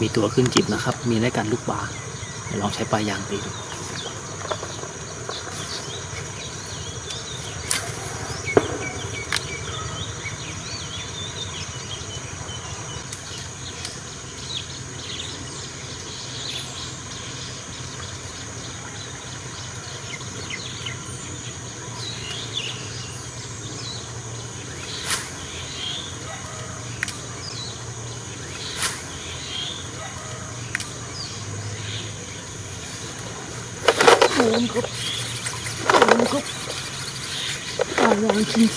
มีตัวขึ้นจิบนะครับ มีได้กันลูกปลาเดี๋ยวลองใช้ปลายยางตีดู โอนครับโ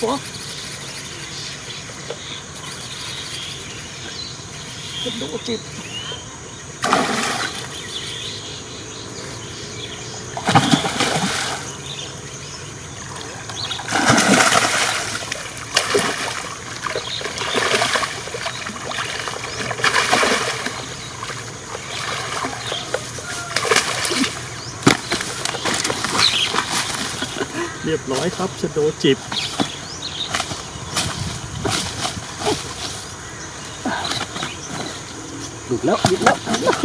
เรียบร้อยครับชะโดจิบ หลุดแล้วหลุดแล้วหลุดแล้ว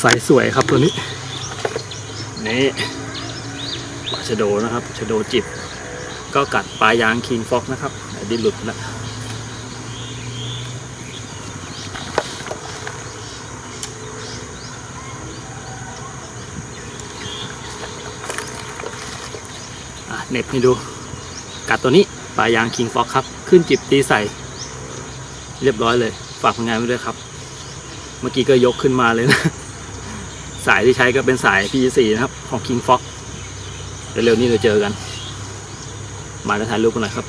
ใสสวยครับตัวนี้ นี่ปลาชะโดนะครับชะโดจิบ ก็กัดปลายางคิงฟอกนะครับดิหลุดแล้ว เน็บให้ดูกัดตัวนี้ปลายางคิงฟอกครับ ขึ้นจิบตีใส่ เรียบร้อยเลย ฝากผลงานไว้ด้วยครับ เมื่อกี้ก็ยกขึ้นมาเลยนะ สายที่ใช้ก็เป็นสาย P4 นะครับ ของ King Fox เร็วๆนี้เราเจอกัน มาแล้วถ่ายรูปกันหน่อยครับ